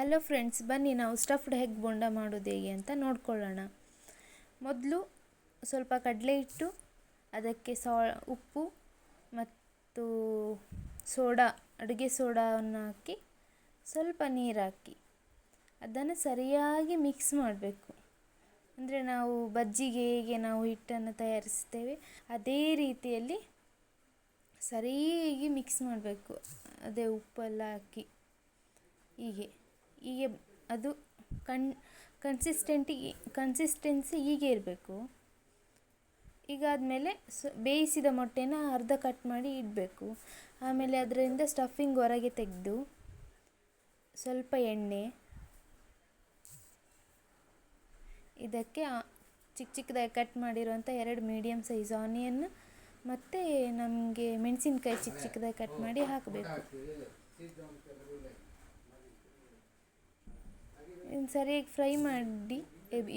Hello friends, ಬನ್ನಿ ನಾವು stuffed ಹೆಗ್ ಬೋಂಡ ಮಾಡೋದು ಹೇಗೆ ಅಂತ ನೋಡ್ಕೊಳ್ಳೋಣ. ಮೊದಲು ಸ್ವಲ್ಪ ಕಡಲೆ ಹಿಟ್ಟು, ಅದಕ್ಕೆ ಸಾ, ಉಪ್ಪು ಮತ್ತು ಸೋಡಾ, ಅಡುಗೆ ಸೋಡಾವನ್ನು ಹಾಕಿ ಸ್ವಲ್ಪ ನೀರು ಹಾಕಿ ಅದನ್ನು ಸರಿಯಾಗಿ ಮಿಕ್ಸ್ ಮಾಡಬೇಕು. ಅಂದರೆ ನಾವು ಬಜ್ಜಿಗೆ ಹೇಗೆ ನಾವು ಹಿಟ್ಟನ್ನು ತಯಾರಿಸ್ತೇವೆ, ಅದೇ ರೀತಿಯಲ್ಲಿ ಸರಿಯಾಗಿ ಮಿಕ್ಸ್ ಮಾಡಬೇಕು. ಅದೇ ಉಪ್ಪೆಲ್ಲ ಹಾಕಿ, ಹೀಗೆ. ಹೀಗೆ ಅದು ಕಣ್ ಕನ್ಸಿಸ್ಟೆಂಟಿ ಕನ್ಸಿಸ್ಟೆನ್ಸಿ ಹೀಗೆ ಇರಬೇಕು. ಈಗ ಆದಮೇಲೆ ಸ, ಬೇಯಿಸಿದ ಮೊಟ್ಟೆನ ಅರ್ಧ ಕಟ್ ಮಾಡಿ ಇಡಬೇಕು. ಆಮೇಲೆ ಅದರಿಂದ ಸ್ಟಫಿಂಗ್ ಹೊರಗೆ ತೆಗೆದು ಸ್ವಲ್ಪ ಎಣ್ಣೆ, ಇದಕ್ಕೆ ಚಿಕ್ಕ ಚಿಕ್ಕದಾಗಿ ಕಟ್ ಮಾಡಿರುವಂಥ ಎರಡು ಮೀಡಿಯಮ್ ಸೈಜ್ ಆನಿಯನ್ ಮತ್ತು ನಮಗೆ ಮೆಣಸಿನ್ಕಾಯಿ ಚಿಕ್ಕ ಚಿಕ್ಕದಾಗಿ ಕಟ್ ಮಾಡಿ ಹಾಕಬೇಕು. ಸರಿಯಾಗಿ ಫ್ರೈ ಮಾಡಿ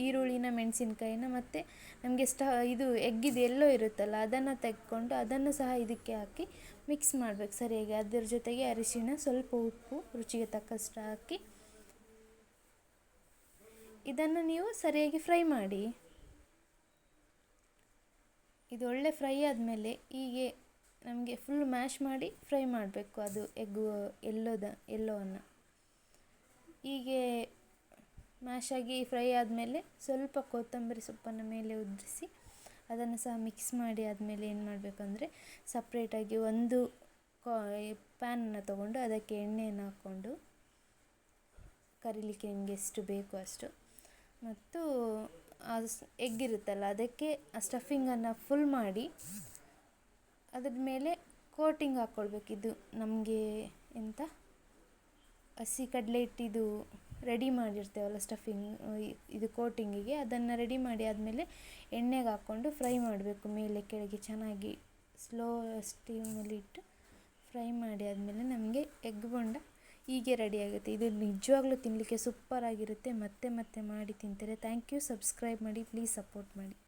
ಈರುಳ್ಳಿನ, ಮೆಣಸಿನ್ಕಾಯಿನ ಮತ್ತು ನಮಗೆ ಸ್ಟ ಇದು ಎಗ್ಗಿದು ಎಲ್ಲೋ ಇರುತ್ತಲ್ಲ, ಅದನ್ನು ತೆಗೆದುಕೊಂಡು ಅದನ್ನು ಸಹ ಇದಕ್ಕೆ ಹಾಕಿ ಮಿಕ್ಸ್ ಮಾಡಬೇಕು ಸರಿಯಾಗಿ. ಅದರ ಜೊತೆಗೆ ಅರಿಶಿನ ಸ್ವಲ್ಪ ಉಪ್ಪು, ರುಚಿಗೆ ತಕ್ಕಷ್ಟು ಹಾಕಿ ಇದನ್ನು ನೀವು ಸರಿಯಾಗಿ ಫ್ರೈ ಮಾಡಿ. ಇದು ಒಳ್ಳೆ ಫ್ರೈ ಆದಮೇಲೆ ಹೀಗೆ ನಮಗೆ ಫುಲ್ ಮ್ಯಾಶ್ ಮಾಡಿ ಫ್ರೈ ಮಾಡಬೇಕು ಅದು ಎಗ್ಗು ಎಲ್ಲೋದ, ಎಲ್ಲೋವನ್ನು. ಹೀಗೆ ಮ್ಯಾಶ್ ಆಗಿ ಫ್ರೈ ಆದಮೇಲೆ ಸ್ವಲ್ಪ ಕೊತ್ತಂಬರಿ ಸೊಪ್ಪನ್ನು ಮೇಲೆ ಉದುರಿಸಿ, ಅದನ್ನು ಸಹ ಮಿಕ್ಸ್ ಮಾಡಿ ಆದಮೇಲೆ ಏನು ಮಾಡಬೇಕಂದ್ರೆ ಸಪ್ರೇಟಾಗಿ ಒಂದು ಕಾ ಪ್ಯಾನನ್ನು ತಗೊಂಡು ಅದಕ್ಕೆ ಎಣ್ಣೆಯನ್ನು ಹಾಕ್ಕೊಂಡು ಕರಿಲಿಕ್ಕೆ ನಿಮಗೆ ಎಷ್ಟು ಬೇಕು ಅಷ್ಟು. ಮತ್ತು ಎಗ್ ಇರುತ್ತಲ್ಲ ಅದಕ್ಕೆ ಆ ಸ್ಟಫಿಂಗನ್ನು ಫುಲ್ ಮಾಡಿ ಅದ್ರ ಮೇಲೆ ಕೋಟಿಂಗ್ ಹಾಕ್ಕೊಳ್ಬೇಕಿದ್ದು ನಮಗೆ ಎಂತ? ಹಸಿ ಕಡಲೆ ಹಿಟ್ಟಿದು ರೆಡಿ ಮಾಡಿರ್ತೇವಲ್ಲ ಸ್ಟಫಿಂಗ್ ಇದು ಕೋಟಿಂಗಿಗೆ ಅದನ್ನು ರೆಡಿ ಮಾಡಿ ಆದಮೇಲೆ ಎಣ್ಣೆಗೆ ಹಾಕ್ಕೊಂಡು ಫ್ರೈ ಮಾಡಬೇಕು ಮೇಲೆ ಕೆಳಗೆ ಚೆನ್ನಾಗಿ ಸ್ಲೋ ಸ್ಟೀಮಲ್ಲಿ ಇಟ್ಟು ಫ್ರೈ ಮಾಡಿ ಆದಮೇಲೆ ನಮಗೆ ಎಗ್ ಬೋಂಡ ಹೀಗೆ ರೆಡಿ ಆಗುತ್ತೆ. ಇದು ನಿಜವಾಗ್ಲೂ ತಿನ್ನಲಿಕ್ಕೆ ಸೂಪರಾಗಿರುತ್ತೆ ಮತ್ತೆ ಮತ್ತೆ ಮಾಡಿ ತಿಂತಾರೆ. ಥ್ಯಾಂಕ್ ಯು ಸಬ್ಸ್ಕ್ರೈಬ್ ಮಾಡಿ ಪ್ಲೀಸ್ ಸಪೋರ್ಟ್ ಮಾಡಿ.